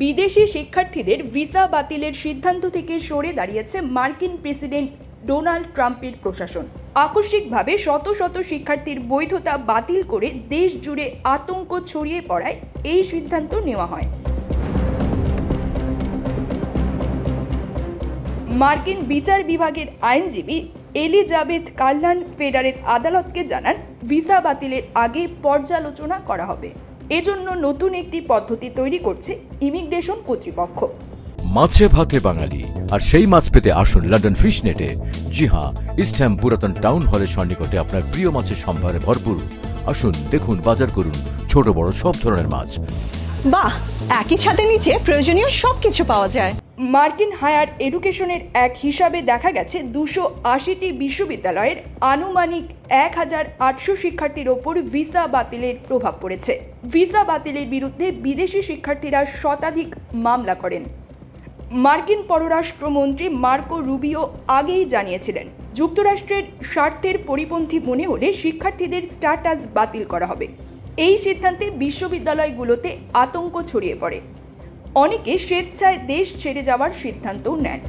বিদেশি শিক্ষার্থীদের ভিসা বাতিলের সিদ্ধান্ত থেকে সরে দাঁড়িয়েছে মার্কিন প্রেসিডেন্ট ডোনাল্ড ট্রাম্পের প্রশাসন। আকস্মিকভাবে শত শত শিক্ষার্থীর বৈধতা বাতিল করে দেশ জুড়ে আতঙ্ক ছড়িয়ে পড়ায় এই সিদ্ধান্ত নেওয়া হয়। মার্কিন বিচার বিভাগের আইনজীবী এলিজাবেথ কার্লান ফেডারেল আদালতকে জানান, ভিসা বাতিলের আগে পর্যালোচনা করা হবে। এজন্য নতুন একটি পদ্ধতি তৈরি করছে ইমিগ্রেশন কর্তৃপক্ষ। মাছে ভাতে বাঙালি আর সেই মাছ পেতে আসুন লন্ডন ফিশ নেটে জি হ্যাঁ ইস্টহ্যাম পুরাতন টাউন হলের সন্নিকটে আপনার প্রিয় মাছের সম্ভারে ভরপুর। আসুন দেখুন বাজার করুন ছোট বড় সব ধরনের মাছ। বাহ একই ছাদের নিচে প্রয়োজনীয় সবকিছু পাওয়া যায়। মার্কিন হায়ার এডুকেশনের এক হিসাবে দেখা গেছে, দুশো আশিটি বিশ্ববিদ্যালয়ের আনুমানিক এক হাজার আটশো শিক্ষার্থীর ওপর ভিসা বাতিলের প্রভাব পড়েছে। ভিসা বাতিলের বিরুদ্ধে বিদেশি শিক্ষার্থীরা শতাধিক মামলা করেন। মার্কিন পররাষ্ট্রমন্ত্রী মার্কো রুবিও আগেই জানিয়েছিলেন, যুক্তরাষ্ট্রের স্বার্থের পরিপন্থী মনে হলে শিক্ষার্থীদের স্ট্যাটাস বাতিল করা হবে। এই সিদ্ধান্তে বিশ্ববিদ্যালয়গুলোতে আতঙ্ক ছড়িয়ে পড়ে। অনেকে স্বেচ্ছায় দেশ ছেড়ে যাওয়ার সিদ্ধান্তও নেন।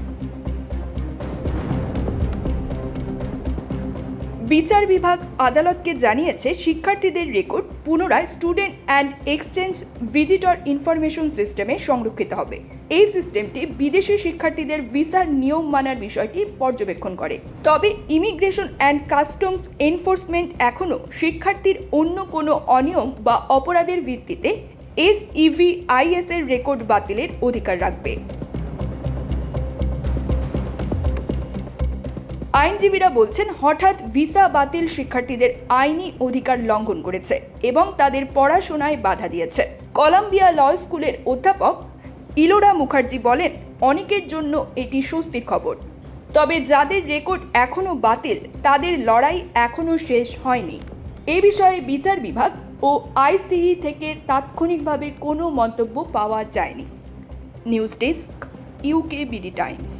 বিচার বিভাগ আদালতকে জানিয়েছে, শিক্ষার্থীদের রেকর্ড পুনরায় student and exchange visitor information সিস্টেমে সংরক্ষিত হবে। এই সিস্টেমটি বিদেশি শিক্ষার্থীদের ভিসার নিয়ম মানার বিষয়টি পর্যবেক্ষণ করে। তবে ইমিগ্রেশন অ্যান্ড কাস্টমস এনফোর্সমেন্ট এখনও শিক্ষার্থীর অন্য কোনো অনিয়ম বা অপরাধের ভিত্তিতে এস ইভিআইএস এর রেকর্ড বাতিলের অধিকার রাখবে। আইনজীবীরা বলছেন, হঠাৎ ভিসা বাতিল শিক্ষার্থীদের আইনি অধিকার লঙ্ঘন করেছে এবং তাদের পড়াশোনায় বাধা দিয়েছে। কলাম্বিয়া ল স্কুলের অধ্যাপক ইলোরা মুখার্জি বলেন, অনেকের জন্য এটি স্বস্তির খবর। তবে যাদের রেকর্ড এখনও বাতিল, তাদের লড়াই এখনও শেষ হয়নি। এ বিষয়ে বিচার বিভাগ ও আইসিই থেকে তাৎক্ষণিকভাবে কোনো মন্তব্য পাওয়া যায়নি। News desk UK BD Times.